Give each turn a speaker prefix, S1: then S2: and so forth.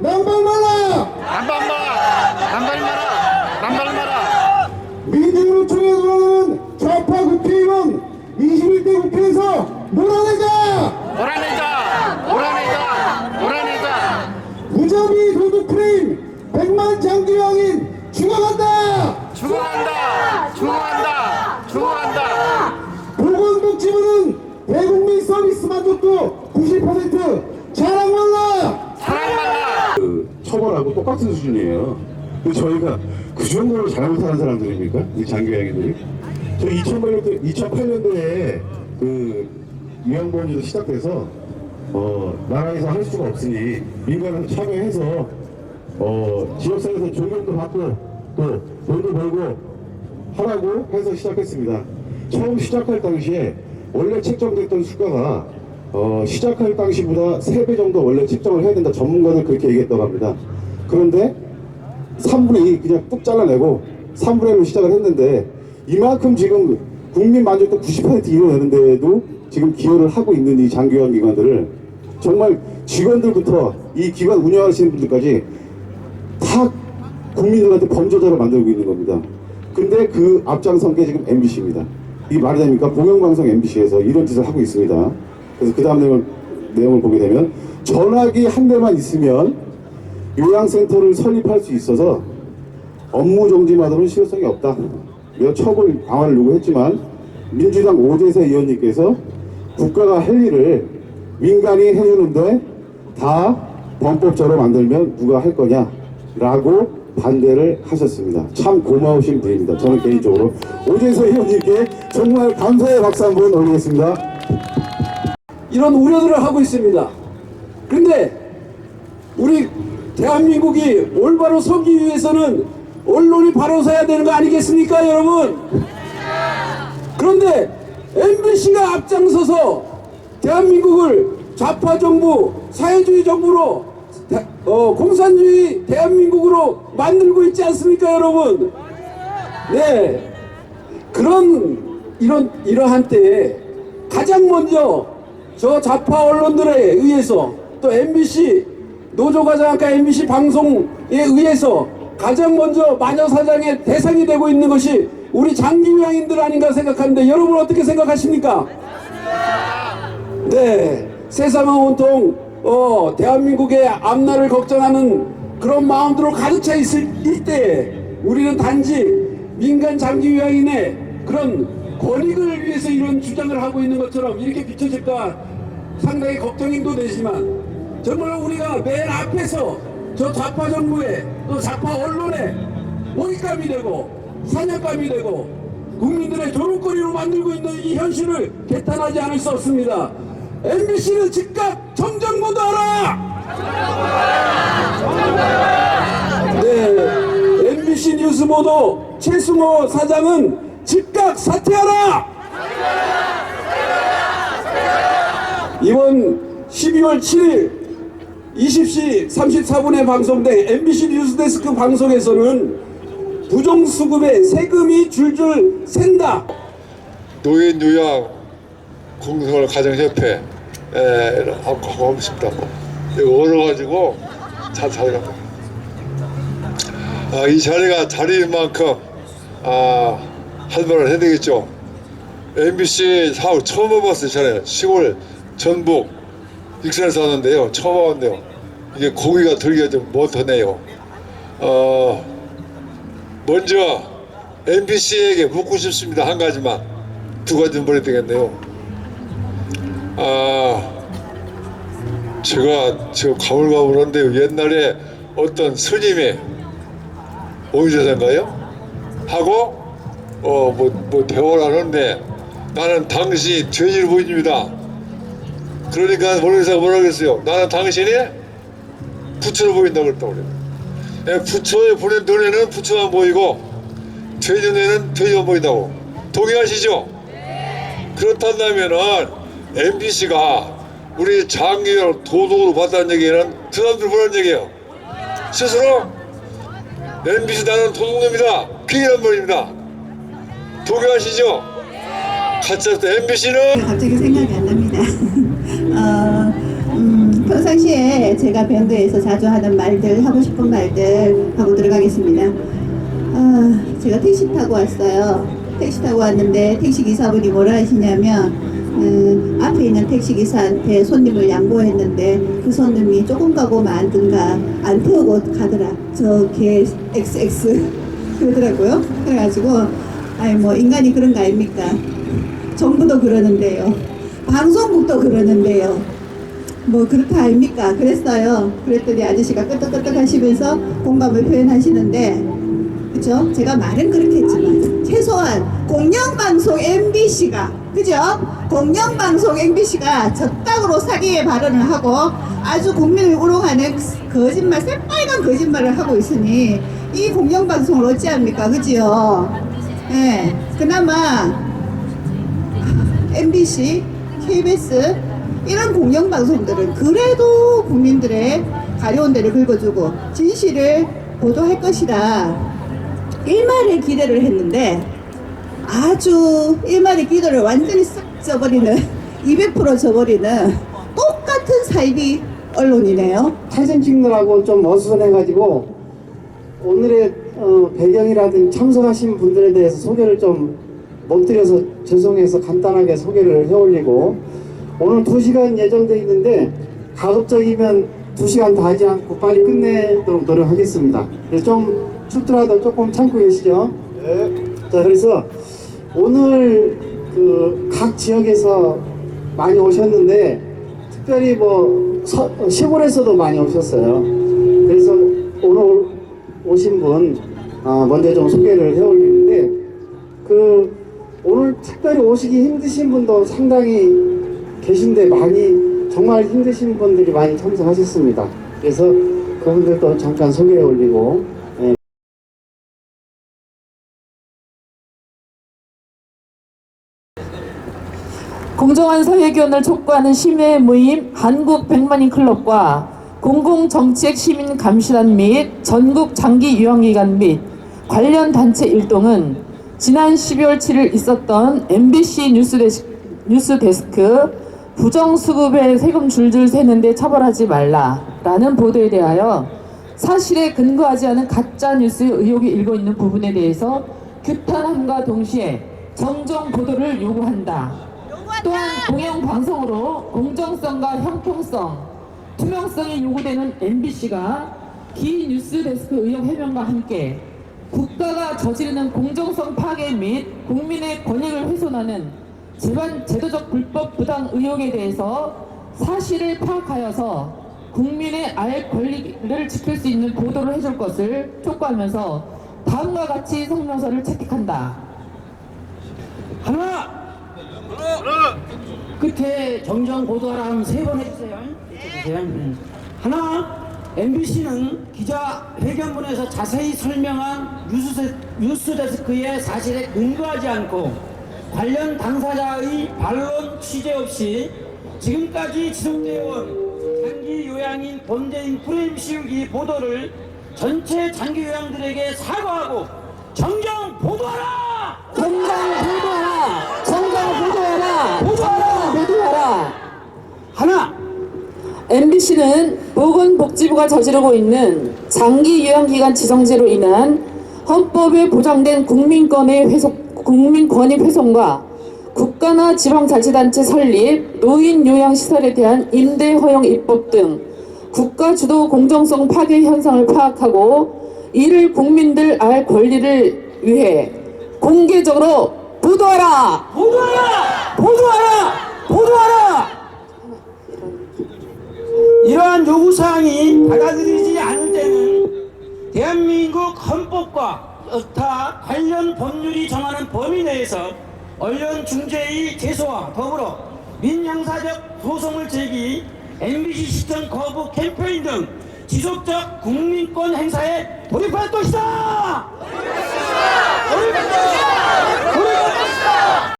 S1: 能帮忙了。 똑같은 수준이에요. 그 저희가 그 정도로 잘 못하는 사람들입니까? 이 장교양이들이? 저 2008년도, 2008년도에 그 위안부원주도 시작돼서 어, 나라에서 할 수가 없으니 민간에서 참여해서 어, 지역사회에서 존경도 받고 또 돈도 벌고 하라고 해서 시작했습니다. 처음 시작할 당시에 원래 책정됐던 수가가 어, 시작할 당시보다 3배 정도 원래 책정을 해야 된다. 전문가들 그렇게 얘기했다고 합니다. 그런데 3분의 2 그냥 뚝 잘라내고 3분의 1로 시작을 했는데 이만큼 지금 국민 만족도 90% 이루어내는데도 지금 기여를 하고 있는 이 장교관 기관들을 정말 직원들부터 이 기관 운영하시는 분들까지 다 국민들한테 범죄자로 만들고 있는 겁니다. 근데 그 앞장선 게 지금 MBC입니다. 이게 말이 됩니까? 공영방송 MBC에서 이런 짓을 하고 있습니다. 그래서 그 다음 내용을, 내용을 보게 되면 전화기 한 대만 있으면 요양센터를 설립할 수 있어서 업무 정지만으로는 실효성이 없다. 몇 처벌 강화를 요구했지만 민주당 오재세 의원님께서 국가가 할 일을 민간이 해주는데 다 범법자로 만들면 누가 할 거냐라고 반대를 하셨습니다. 참 고마우신 분입니다. 저는 개인적으로 오재세 의원님께 정말 감사의 박수 한번 올리겠습니다.
S2: 이런 우려들을 하고 있습니다. 근데 우리 대한민국이 올바로 서기 위해서는 언론이 바로 서야 되는 거 아니겠습니까, 여러분? 그런데 MBC가 앞장서서 대한민국을 좌파 정부, 사회주의 정부로 대- 어, 공산주의 대한민국으로 만들고 있지 않습니까, 여러분? 네. 그런 이런 이러한 때에 가장 먼저 저 좌파 언론들에 의해서 또 MBC 노조과장학과 MBC 방송에 의해서 가장 먼저 마녀 사장의 대상이 되고 있는 것이 우리 장기유양인들 아닌가 생각하는데 여러분 어떻게 생각하십니까? 네, 세상은 온통 어, 대한민국의 앞날을 걱정하는 그런 마음들로 가득 차 있을 때에 우리는 단지 민간 장기 요양인의 그런 권익을 위해서 이런 주장을 하고 있는 것처럼 이렇게 비춰질까 상당히 걱정도 되지만 정말 우리가 맨 앞에서 저 좌파 정부에 또 좌파 언론에 모익감이 되고 사냥감이 되고 국민들의 조롱거리로 만들고 있는 이 현실을 개탄하지 않을 수 없습니다. MBC는 즉각 정정보도하라! 네, MBC 뉴스 보도 최승호 사장은 즉각 사퇴하라! 이번 12월 7일 20시 34분에 방송된 MBC 뉴스데스크 방송에서는 부정수급에 세금이 줄줄 샌다.
S3: 노인 요양 공생활 가정협회 에 하고 하고 싶다. 이거 얻어가지고 잘 살아간다. 아, 이 자리가 자리인 만큼 아, 할 말을 해야 되겠죠. MBC 사업 처음 와봤어요. 저는 시골 전북 익산에 사는데요. 처음 와봤는데요. 이게 고기가 들기가 좀 못하네요. 어, 먼저 MBC에게 묻고 싶습니다. 한 가지만 두 가지 보내야 되겠네요. 아, 제가 저 가물가물한데 옛날에 어떤 스님이 오유재사인가요? 하고 어뭐 뭐 대화를 하는데 나는 당신이 죄인을 보입니다. 그러니까 모르겠어 뭐라 그랬어요. 나는 당신이 부처로 보인다고 그랬다고 그래요. 예, 부처에 보낸 눈에는 부처만 보이고 죄인 눈에는 죄인만 보인다고 동의하시죠? 그렇다면은 MBC가 우리 장기를 도둑으로 봤다는 얘기는 그 사람들 뭐라는 얘기예요? 스스로 MBC 나는 도둑놈이다 핑이란 말입니다 동의하시죠? 같이 할때 MBC는
S4: 갑자기 생각이 안 납니다. 어, 음, 평상시에 제가 밴드에서 자주 하는 말들, 하고 싶은 말들 하고 들어가겠습니다. 아, 제가 택시 타고 왔어요. 택시 타고 왔는데 택시 기사분이 뭐라 하시냐면 음, 앞에 있는 택시 기사한테 손님을 양보했는데 그 손님이 조금 가고 만든가 안 태우고 가더라. 저개 XX 그러더라고요. 그래가지고 아니 뭐 인간이 그런 거 아닙니까? 정부도 그러는데요. 방송국도 그러는데요. 뭐 그렇다 아닙니까? 그랬어요. 그랬더니 아저씨가 끄떡끄떡 하시면서 공감을 표현하시는데 그죠? 제가 말은 그렇게 했지만 최소한 공영방송 MBC가 그죠? 공영방송 MBC가 적당으로 사기의 발언을 하고 아주 국민을 우롱하는 거짓말, 새빨간 거짓말을 하고 있으니 이 공영방송을 어찌합니까? 그지요? 예, 그나마 MBC, KBS 이런 공영방송들은 그래도 국민들의 가려운 데를 긁어주고 진실을 보도할 것이다. 일말의 기대를 했는데 아주 일말의 기대를 완전히 싹 져버리는 200% 져버리는 똑같은 사이비 언론이네요.
S5: 사진 찍느라고 좀 어수선해가지고 오늘의 어, 배경이라든지 참석하신 분들에 대해서 소개를 좀 못 드려서 죄송해서 간단하게 소개를 해올리고 오늘 2시간 예정돼 있는데 가급적이면 2시간 다 하지 않고 빨리 끝내도록 노력하겠습니다. 그래서 좀 춥더라도 조금 참고 계시죠? 네. 자 그래서 오늘 그 각 지역에서 많이 오셨는데 특별히 뭐 서- 시골에서도 많이 오셨어요. 그래서 오늘 오신 분 아, 먼저 좀 소개를 해올리는데 그 오늘 특별히 오시기 힘드신 분도 상당히 계신데 많이 정말 힘드신 분들이 많이 참석하셨습니다. 그래서 그분들도 잠깐 소개해 올리고 예.
S6: 공정한 사회견을 촉구하는 시민 모임 한국 백만인 클럽과 공공정책 시민 감시단 및 전국 장기 유형기관 및 관련 단체 일동은 지난 12월 7일 있었던 MBC 뉴스데스, 뉴스 데스크 부정수급에 세금 줄줄 세는데 처벌하지 말라라는 보도에 대하여 사실에 근거하지 않은 가짜 뉴스 의혹이 일고 있는 부분에 대해서 규탄함과 동시에 정정 보도를 요구한다. 또한 공영 방송으로 공정성과 형평성, 투명성이 요구되는 MBC가 기 뉴스 데스크 의혹 해명과 함께 국가가 저지르는 공정성 파괴 및 국민의 권익을 훼손하는 제반 제도적 불법 부당 의혹에 대해서 사실을 파악하여서 국민의 알 권리를 지킬 수 있는 보도를 해줄 것을 촉구하면서 다음과 같이 성명서를 채택한다.
S7: 하나 끝에 정정 보도하라 하면 세 번 해주세요. 음. 하나 MBC는 기자 회견문에서 자세히 설명한 뉴스, 뉴스데스크의 사실에 근거하지 않고 관련 당사자의 반론 취재 없이 지금까지 지속되어 온 장기 요양인 본대인 프레임 씌우기 보도를 전체 장기 요양들에게 사과하고 정정 보도하라!
S6: 정강 보도하라! 정강 보도하라! 보도하라! 보도하라!
S7: 하나
S6: MBC는 보건복지부가 저지르고 있는 장기 요양기간 지정제로 인한 헌법에 보장된 국민권의 훼손, 국민권익 훼손과 국가나 지방자치단체 설립, 노인 요양시설에 대한 임대 허용 입법 등 국가 주도 공정성 파괴 현상을 파악하고 이를 국민들 알 권리를 위해 공개적으로! 보도하라!
S7: 보도하라! 받아들이지 않을 때는 대한민국 헌법과 여타 관련 법률이 정하는 범위 내에서 언론 중재의 제소와 더불어 민형사적 소송을 제기, MBC 시청 거부 캠페인 등 지속적 국민권 행사에 돌입할 것이다! 돌입할 것이다! 돌입할 것이다! 돌입할 것이다!